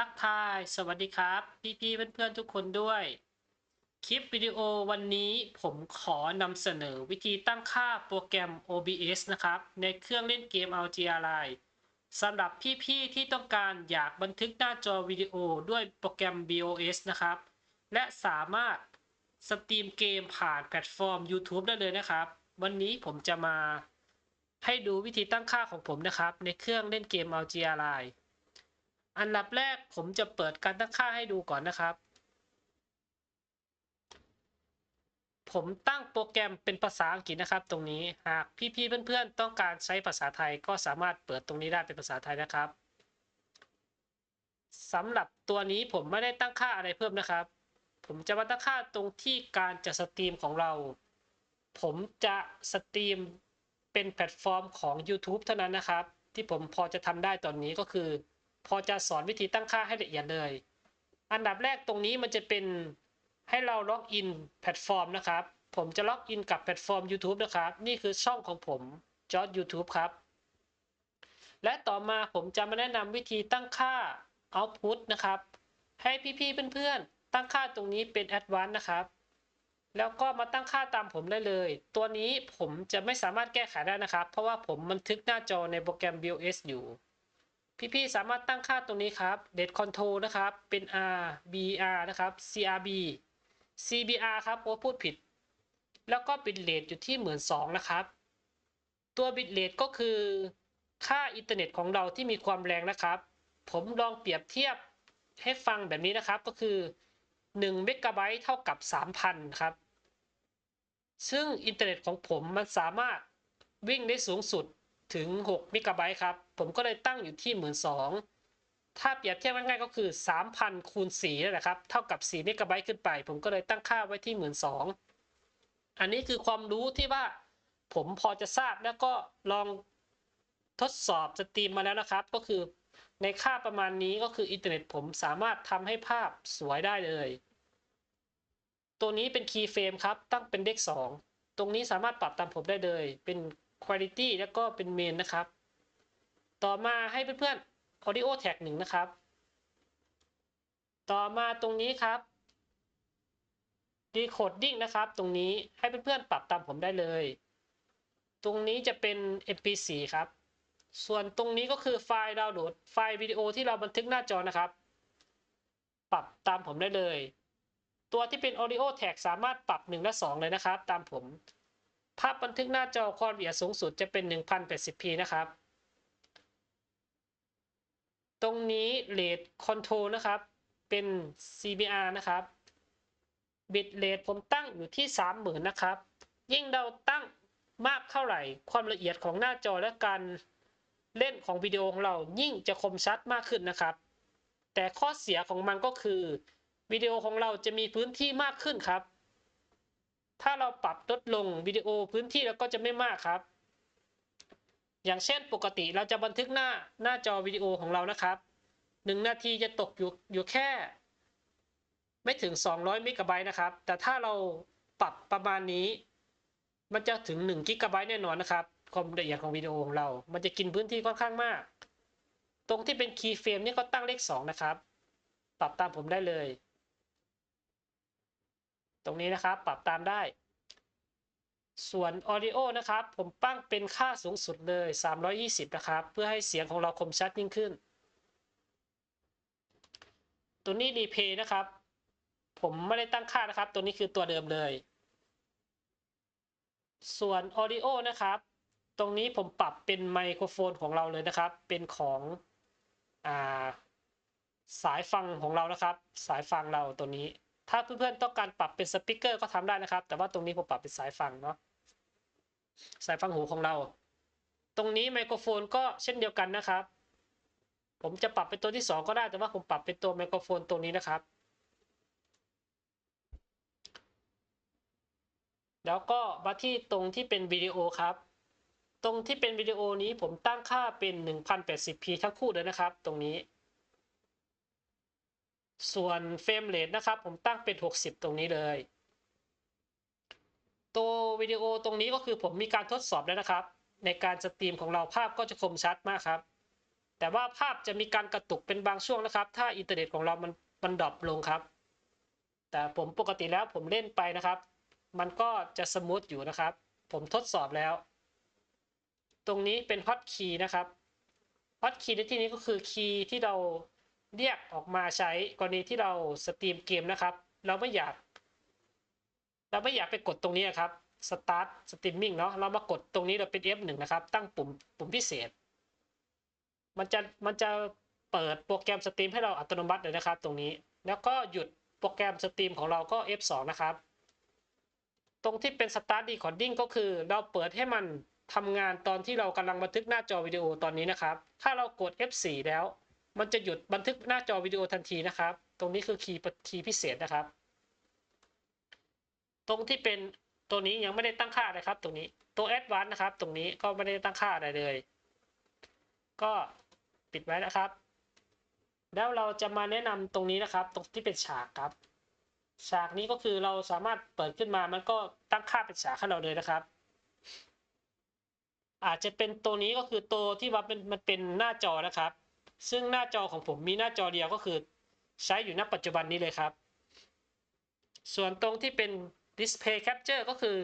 ทักทายสวัสดีครับ พี่ๆเพื่อนๆทุกคนด้วย คลิปวิดีโอวันนี้ผมขอนำเสนอวิธีตั้งค่าโปรแกรม OBS นะครับ ในเครื่องเล่นเกม RGR Line สำหรับพี่ๆที่ต้องการอยากบันทึกหน้าจอวิดีโอด้วยโปรแกรม BOS นะครับ และสามารถสตรีมเกมผ่านแพลตฟอร์ม YouTube ได้เลยนะครับ วันนี้ผมจะมาให้ดูวิธีตั้งค่าของผมนะครับ ในเครื่องเล่นเกม RGR Line อันดับแรกผมจะเปิดการตั้งค่าให้ดูก่อนนะครับ ผมตั้งโปรแกรมเป็นภาษาอังกฤษนะครับ ตรงนี้หากพี่ๆเพื่อนๆ ต้องการใช้ภาษาไทยก็สามารถเปิดตรงนี้ได้เป็นภาษาไทยนะครับสำหรับตัวนี้ผมไม่ได้ตั้งค่าอะไรเพิ่มนะครับ ผมจะมาตั้งค่าตรงที่การจะสตรีมของเรา ผมจะสตรีมเป็นแพลตฟอร์มของ YouTube เท่านั้นนะครับ ที่ผมพอจะทำได้ตอนนี้ก็คือ พอจะสอนวิธีตั้งค่าให้ละเอียดเลย อันดับแรกตรงนี้มันจะเป็นให้เราล็อกอินแพลตฟอร์มนะครับ ผมจะล็อกอินกับแพลตฟอร์ม YouTube นะครับ นี่คือช่องของผมจอร์ด YouTube ครับ และต่อมาผมจะมาแนะนำวิธีตั้งค่า Output นะครับ ให้พี่ๆเพื่อนๆ ตั้งค่าตรงนี้เป็น Advanced นะครับ แล้วก็มาตั้งค่าตามผมได้เลย ตัวนี้ผมจะไม่สามารถแก้ไขได้นะครับ เพราะว่าผมบันทึกหน้าจอในโปรแกรม BOS อยู่ พี่ๆสามารถตั้งค่าตรงนี้ครับ Date Control นะครับ เป็น R BR นะครับ CRB CBR ครับโอ้พูดผิด แล้วก็บิตเรทอยู่ที่12,000นะครับ ตัวบิตเรทก็คือค่าอินเทอร์เน็ตของเราที่มีความแรงนะครับ ผมลองเปรียบเทียบให้ฟังแบบนี้นะครับ ก็คือ1เมกะไบต์เท่ากับ 3,000 ครับ ซึ่งอินเทอร์เน็ตของผมมันสามารถวิ่งได้สูงสุด ถึง6เมกะไบต์ครับ ผมก็เลยตั้งอยู่ที่ 12,000ถ้าเปรียบเทียบง่ายๆก็คือ 3,000คูณ4นั่นแหละครับ เท่ากับ4เมกะไบต์ขึ้นไป ผมก็เลยตั้งค่าไว้ที่ 12,000อันนี้คือความรู้ที่ว่าผมพอจะทราบแล้วก็ลองทดสอบสตรีมมาแล้วนะครับ ก็คือในค่าประมาณนี้ก็คืออินเทอร์เน็ตผมสามารถทำให้ภาพสวยได้เลย ตัวนี้เป็นคีย์เฟรมครับ ตั้งเป็นเลข2ตรงนี้สามารถปรับตามผมได้เลย เป็น Quality แล้วก็เป็น Main นะครับ ต่อมาให้เพื่อนๆ Audio Tag 1 นะครับ ต่อมาตรงนี้ครับ Decoding นะครับ ตรงนี้ให้เพื่อนๆ ปรับตามผมได้เลย ตรงนี้จะเป็น MP4 ครับ ส่วนตรงนี้ก็คือไฟล์ดาวน์โหลด ไฟล์วิดีโอที่เราบันทึกหน้าจอนะครับ ปรับตามผมได้เลย ตัวที่เป็น Audio Tag สามารถปรับ 1 และ 2 เลยนะครับ ตามผม ภาพบันทึกหน้าจอความละเอียดสูงสุดจะเป็น 1080p นะครับ ตรงนี้ Rate Control นะครับ เป็น CBR นะครับ Bit Rate ผมตั้งอยู่ที่ 30,000 นะครับ ยิ่งเราตั้งมากเท่าไหร่ ความละเอียดของหน้าจอและการเล่นของวิดีโอของเรายิ่งจะคมชัดมากขึ้นนะครับ แต่ข้อเสียของมันก็คือวิดีโอของเราจะมีพื้นที่มากขึ้นครับ ถ้าเราปรับลดลงวิดีโอพื้นที่แล้วก็จะไม่มากครับ อย่างเช่นปกติเราจะบันทึกหน้าหน้าจอวิดีโอของเรานะครับหนึ่งนาทีจะตกอยู่อยู่แค่ ไม่ถึง 200เมกะไบต์นะครับ แต่ถ้าเราปรับประมาณนี้ มันจะถึง1กิกะไบต์แน่นอนนะครับ ความละเอียดของวิดีโอของเรา มันจะกินพื้นที่ค่อนข้างมาก ตรงที่เป็นคีย์เฟรมนี่ก็ตั้งเลข 2 นะครับ ปรับตามผมได้เลย ตรงนี้นะครับปรับตามได้ ส่วน Audio นะครับ ผมปั้งเป็นค่าสูงสุดเลย 320 นะครับ เพื่อให้เสียงของเราคมชัดยิ่งขึ้น ตัวนี้ Replay นะครับ ผมไม่ได้ตั้งค่านะครับ ตัวนี้คือตัวเดิมเลย ส่วน Audio นะครับ ตรงนี้ผมปรับเป็นไมโครโฟนของเราเลยนะครับ เป็นของอ่าสายฟังของเรานะครับ สายฟังเราตัวนี้ ถ้าเพื่อนๆต้องการปรับเป็นสปีกเกอร์ก็ทำได้นะครับ แต่ว่าตรงนี้ผมปรับเป็นสายฟังเนาะสายฟังหูของเรา ตรงนี้ไมโครโฟนก็เช่นเดียวกันนะครับ ผมจะปรับเป็นตัวที่ 2 ก็ได้ แต่ว่าผมปรับเป็นตัวไมโครโฟนตัวนี้นะครับ แล้วก็มาที่ตรงที่เป็นวิดีโอครับ ตรงที่เป็นวิดีโอนี้ผมตั้งค่าเป็น 1080p ทั้งคู่เลยนะครับ ตรงนี้ ส่วนเฟรมเรทนะครับ ผมตั้งเป็น 60 ตรงนี้เลย ตัววิดีโอตรงนี้ก็คือผมมีการทดสอบแล้วนะครับ ในการสตรีมของเราภาพก็จะคมชัดมากครับ แต่ว่าภาพจะมีการกระตุกเป็นบางช่วงนะครับ ถ้าอินเทอร์เน็ตของเรามันมันดรอปลงครับ แต่ผมปกติแล้วผมเล่นไปนะครับ มันก็จะสมูทอยู่นะครับ ผมทดสอบแล้ว ตรงนี้เป็นฮอตคีย์นะครับฮอตคีย์ในที่นี้ก็คือคีย์ที่เรา เรียกออกมาใช้กรณีที่เราสตรีมเกมนะครับ เราไม่อยาก เราไม่อยากไปกดตรงนี้ครับ start streaming เนาะเรามากดตรงนี้เราเป็น F1 นะครับ ตั้งปุ่มปุ่มพิเศษ มันจะมันจะเปิดโปรแกรมสตรีมให้เราอัตโนมัติเลยนะครับ ตรงนี้ แล้วก็หยุดโปรแกรมสตรีมของเราก็ F2 นะครับ ตรงที่เป็น start recording ก็คือเราเปิดให้มันทำงานตอนที่เรากำลังบันทึกหน้าจอวิดีโอตอนนี้นะครับ ถ้าเรากด F4 แล้ว มันจะหยุดบันทึกหน้าจอวิดีโอทันทีนะครับ ตรงนี้คือคีย์คีย์พิเศษนะครับ ตรงที่เป็นตัวนี้ยังไม่ได้ตั้งค่าเลยครับ ตรงนี้ตัว Advanced นะครับ ตรงนี้ก็ไม่ได้ตั้งค่าอะไรเลย ก็ปิดไว้นะครับ แล้วเราจะมาแนะนำตรงนี้นะครับ ตรงที่เป็นฉากครับ ฉากนี้ก็คือเราสามารถเปิดขึ้นมามันก็ตั้งค่าเป็นฉากให้เราเลยนะครับ อาจจะเป็นตัวนี้ก็คือตัวที่ว่าเป็นมันเป็นหน้าจอนะครับ ซึ่งหน้าจอของผมมีหน้าจอเดียวก็คือ ใช้อยู่ณปัจจุบันนี้เลยครับ ส่วนตรงที่เป็น Display Capture ก็คือ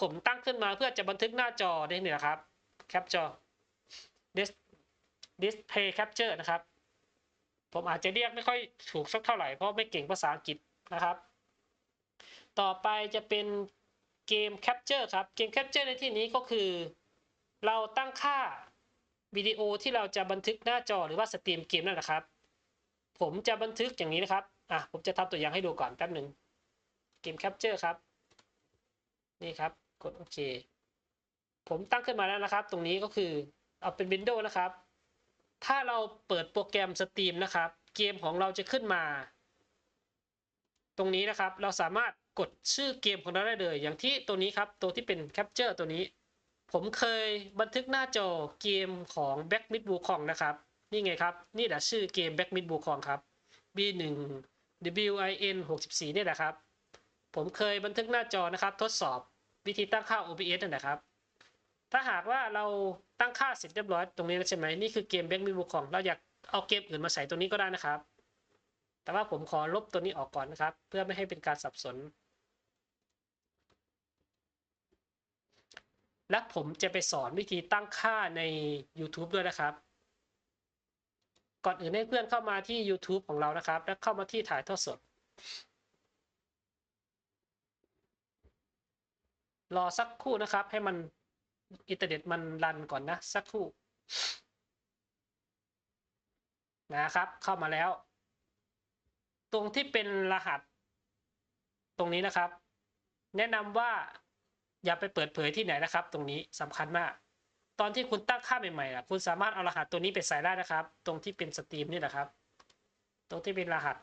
ผมตั้งขึ้นมาเพื่อจะบันทึกหน้าจอได้เนี่ยครับ Capture Dis Display Capture นะครับ ผมอาจจะเรียกไม่ค่อยถูกสักเท่าไหร่เพราะไม่เก่งภาษาอังกฤษนะครับ ต่อไปจะเป็นเกม Capture ครับ เกม Capture ในที่นี้ก็คือ เราตั้งค่า วิดีโอที่เราจะบันทึกหน้าจอหรือว่าสตรีมเกมนั่นนะครับ ผมจะบันทึกอย่างนี้นะครับอะผมจะทำตัวอย่างให้ดูก่อนแป๊บหนึ่งเกม Capture ครับ นี่ครับ กดโอเค ผมตั้งขึ้นมาแล้วนะครับ ตรงนี้ก็คือเอาเป็น Windows นะครับ ถ้าเราเปิดโปรแกรมสตรีมนะครับ เกมของเราจะขึ้นมา ตรงนี้นะครับ เราสามารถกดชื่อเกมของเราได้เลย อย่างที่ตัวนี้ครับ ตัวที่เป็น Capture ตัวนี้ ผมเคยบันทึกหน้าจอเกมของ Back Mid Wukong นะครับ นี่ไงครับ นี่แหละชื่อเกม Back Mid Wukong ครับ B1 WIN 64นี่แหละครับ ผมเคยบันทึกหน้าจอนะครับ ทดสอบวิธีตั้งค่า OBS นั่แหละครับ ถ้าหากว่าเราตั้งค่าเสร็จเรียบร้อยตรงนี้แล้วใช่ไหมนี่คือเกม Back Mid Wukong เราอยากเอาเกมอื่นมาใส่ตรงนี้ก็ได้นะครับ แต่ว่าผมขอลบตัวนี้ออกก่อนนะครับ เพื่อไม่ให้เป็นการสับสน และผมจะไปสอนวิธีตั้งค่าใน YouTube ด้วยนะครับ ก่อนอื่นให้เพื่อนเข้ามาที่ YouTube ของเรานะครับ แล้วเข้ามาที่ถ่ายทอดสด รอสักครู่นะครับ ให้มันอินเทอร์เน็ตมันรันก่อนนะ สักครู่นะครับ เข้ามาแล้ว ตรงที่เป็นรหัส ตรงนี้นะครับ แนะนำว่า อย่าไปเปิดเผยที่ไหนนะครับ ตรงนี้สำคัญมาก ตอนที่คุณตั้งค่าใหม่ๆนะคุณสามารถเอารหัสตัวนี้ไปใส่ได้นะครับ ตรงที่เป็นสตรีมนี่แหละครับ ตรงที่เป็นรหัส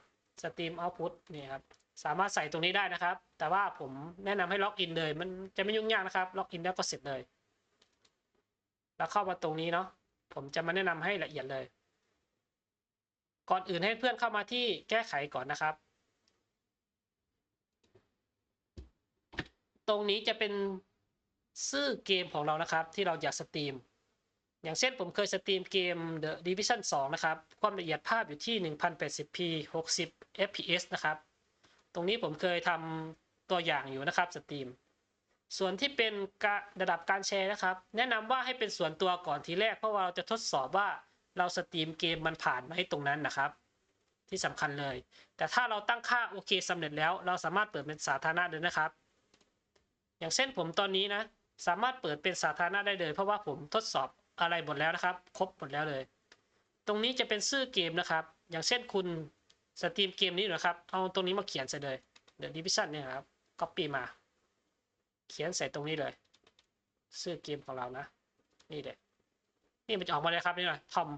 สตรีมเอาพุตนี่ครับสามารถใส่ตรงนี้ได้นะครับ แต่ว่าผมแนะนำให้ล็อกอินเลย มันจะไม่ยุ่งยากนะครับล็อกอินแล้วก็เสร็จเลย แล้วเข้ามาตรงนี้เนาะผมจะมาแนะนำให้ละเอียดเลย ก่อนอื่นให้เพื่อนเข้ามาที่แก้ไขก่อนนะครับ ตรงนี้จะเป็นชื่อเกมของเรานะครับ ที่เราอยากสตรีม อย่างเช่นผมเคยสตรีมเกม The Division 2 นะครับ ความละเอียดภาพอยู่ที่ 1080p 60 fps นะครับ ตรงนี้ผมเคยทำตัวอย่างอยู่นะครับสตรีม ส่วนที่เป็นระดับการแชร์นะครับ แนะนำว่าให้เป็นส่วนตัวก่อนทีแรก เพราะว่าเราจะทดสอบว่าเราสตรีมเกมมันผ่านไหมตรงนั้นนะครับ ที่สำคัญเลย แต่ถ้าเราตั้งค่าโอเคสำเร็จแล้ว เราสามารถเปิดเป็นสาธารณะเลยนะครับ อย่างเช่นผมตอนนี้นะ สามารถเปิดเป็นสาธารณะได้เลย เพราะว่าผมทดสอบอะไรหมดแล้วนะครับ ครบหมดแล้วเลย ตรงนี้จะเป็นชื่อเกมนะครับ อย่างเช่นคุณสตรีมเกมนี้นะครับ เอาตรงนี้มาเขียนใส่เลย The Division เนี่ยครับ copy มา เขียนใส่ตรงนี้เลยชื่อเกมของเรานะ นี่เลยนี่มันจะออกมาเลยครับนี่นะทอม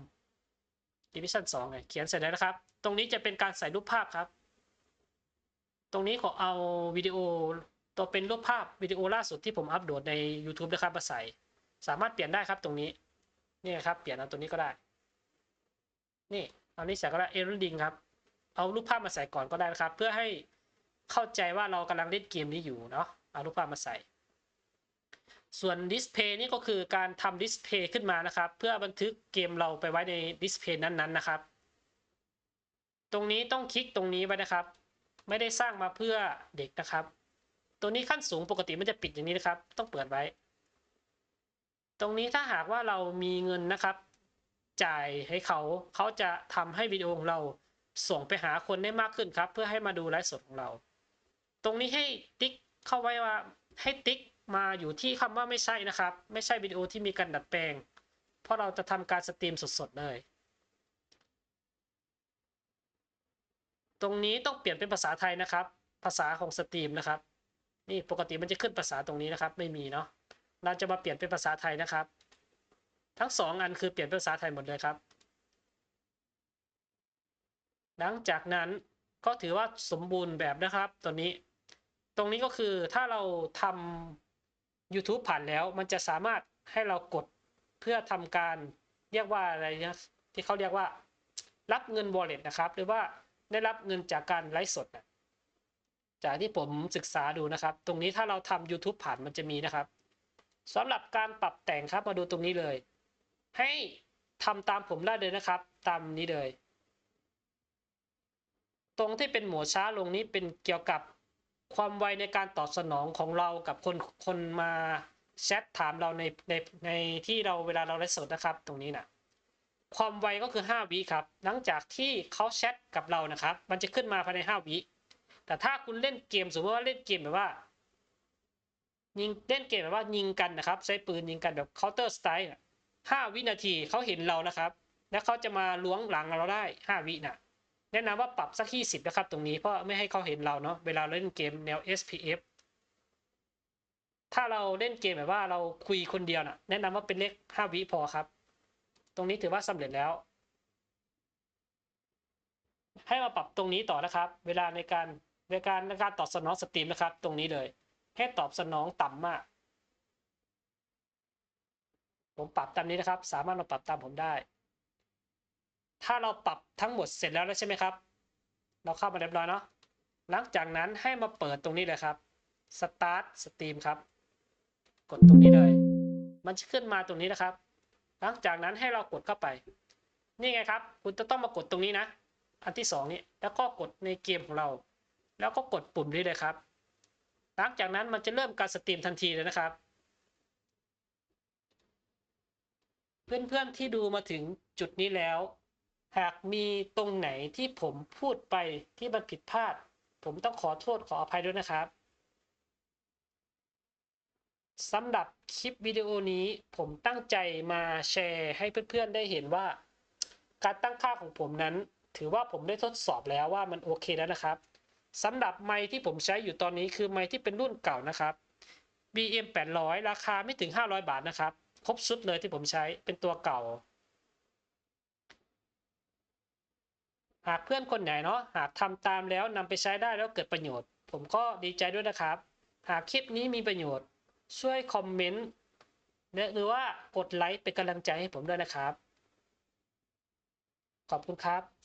Division 2ไงเขียนเสร็จแล้วนะครับ ตรงนี้จะเป็นการใส่รูปภาพครับ ตรงนี้ขอเอาวิดีโอ ตัวเป็นรูปภาพวิดีโอล่าสุดที่ผมอัปโหลดใน YouTube นะครับมาใส่สามารถเปลี่ยนได้ครับตรงนี้นี่ครับ เปลี่ยนเอาตัวนี้ก็ได้ นี่เอานี้ใส่ก็ได้เอรดิงครับ เอารูปภาพมาใส่ก่อนก็ได้นะครับ เพื่อให้เข้าใจว่าเรากำลังเล่นเกมนี้อยู่เนาะเอารูปภาพมาใส่ ส่วนดิสเพย์นี่ก็คือการทำดิสเพย์ขึ้นมานะครับ เพื่อบันทึกเกมเราไปไว้ในดิสเพย์นั้นๆนะครับ ตรงนี้ต้องคลิกตรงนี้ไว้นะครับ ไม่ได้สร้างมาเพื่อเด็กนะครับ ตัวนี้ขั้นสูงปกติมันจะปิดอย่างนี้นะครับ ต้องเปิดไว้ ตรงนี้ถ้าหากว่าเรามีเงินนะครับ จ่ายให้เขาเขาจะทำให้วิดีโอของเราส่งไปหาคนได้มากขึ้นครับ เพื่อให้มาดูไลฟ์สดของเรา ตรงนี้ให้ติ๊กเข้าไว้ว่าให้ติ๊กมาอยู่ที่คำว่าไม่ใช่นะครับ ไม่ใช่วิดีโอที่มีการดัดแปลง เพราะเราจะทำการสตรีมสดๆเลยตรงนี้ต้องเปลี่ยนเป็นภาษาไทยนะครับ ภาษาของสตรีมนะครับ นี่ปกติมันจะขึ้นภาษาตรงนี้นะครับ ไม่มีเนาะเราจะมาเปลี่ยนเป็นภาษาไทยนะครับ ทั้งสองอันคือเปลี่ยนเป็นภาษาไทยหมดเลยครับ หลังจากนั้นก็ถือว่าสมบูรณ์แบบนะครับตัวนี้ ตรงนี้ก็คือถ้าเราทำ YouTube ผ่านแล้ว มันจะสามารถให้เรากดเพื่อทำการเรียกว่าอะไรนะที่เขาเรียกว่า รับเงิน wallet นะครับ หรือว่าได้รับเงินจากการไลฟ์สดนะ จากที่ผมศึกษาดูนะครับ ตรงนี้ถ้าเราทำ YouTube ผ่านมันจะมีนะครับสำหรับการปรับแต่งครับมาดูตรงนี้เลย ให้ทำตามผมได้เลยนะครับ ตามนี้เลย ตรงที่เป็นหมดช้าลงนี้เป็นเกี่ยวกับความไวในการตอบสนองของเรากับคนคนมาแชทถามเราในในในที่เราเวลาเราไลฟ์สดนะครับ ตรงนี้นะความไวก็คือ5วิครับ หลังจากที่เขาแชทกับเรานะครับ มันจะขึ้นมาภายใน5วิ แต่ถ้าคุณเล่นเกมสมมติว่าเล่นเกมแบบว่า ยิงเล่นเกมแบบว่ายิงกันนะครับ ใช้ปืนยิงกันแบบ counter strike ห้าวินาทีเขาเห็นเรานะครับ แล้วเขาจะมาล้วงหลังเราได้5วินะแนะนำว่าปรับสักที่สิบนะครับ ตรงนี้เพราะไม่ให้เขาเห็นเราเนาะเวลาเล่นเกมแนว SPF ถ้าเราเล่นเกมแบบว่าเราคุยคนเดียวนะแนะนำว่าเป็นเลขห้าวิพอครับ ตรงนี้ถือว่าสำเร็จแล้ว ให้มาปรับตรงนี้ต่อนะครับ เวลาในการ ในการในการตอบสนองสตรีมนะครับ ตรงนี้เลย ให้ตอบสนองต่ำมาก ผมปรับตามนี้นะครับ สามารถมาปรับตามผมได้ ถ้าเราปรับทั้งหมดเสร็จแล้วแล้วใช่ไหมครับ เราเข้ามาเรียบร้อยเนาะหลังจากนั้นให้มาเปิดตรงนี้เลยครับ start stream ครับ กดตรงนี้เลย มันจะขึ้นมาตรงนี้นะครับ หลังจากนั้นให้เรากดเข้าไป นี่ไงครับ คุณจะต้องมากดตรงนี้นะ อันที่สองนี้ แล้วก็กดในเกมของเรา แล้วก็กดปุ่มนี้เลยครับ หลังจากนั้นมันจะเริ่มการสตรีมทันทีเลยนะครับ เพื่อนๆที่ดูมาถึงจุดนี้แล้ว หากมีตรงไหนที่ผมพูดไปที่มันผิดพลาด ผมต้องขอโทษขออภัยด้วยนะครับสำหรับคลิปวิดีโอนี้ผมตั้งใจมาแชร์ให้เพื่อนๆได้เห็นว่า การตั้งค่าของผมนั้น ถือว่าผมได้ทดสอบแล้วว่ามันโอเคแล้วนะครับ สำหรับไมค์ที่ผมใช้อยู่ตอนนี้คือไมค์ที่เป็นรุ่นเก่านะครับ BM 800 ราคาไม่ถึง 500 บาทนะครับ ครบชุดเลยที่ผมใช้เป็นตัวเก่า หากเพื่อนคนไหนเนาะหากทำตามแล้วนำไปใช้ได้แล้วเกิดประโยชน์ ผมก็ดีใจด้วยนะครับ หากคลิปนี้มีประโยชน์ ช่วยคอมเมนต์หรือว่ากดไลค์เป็นกำลังใจให้ผมด้วยนะครับ ขอบคุณครับ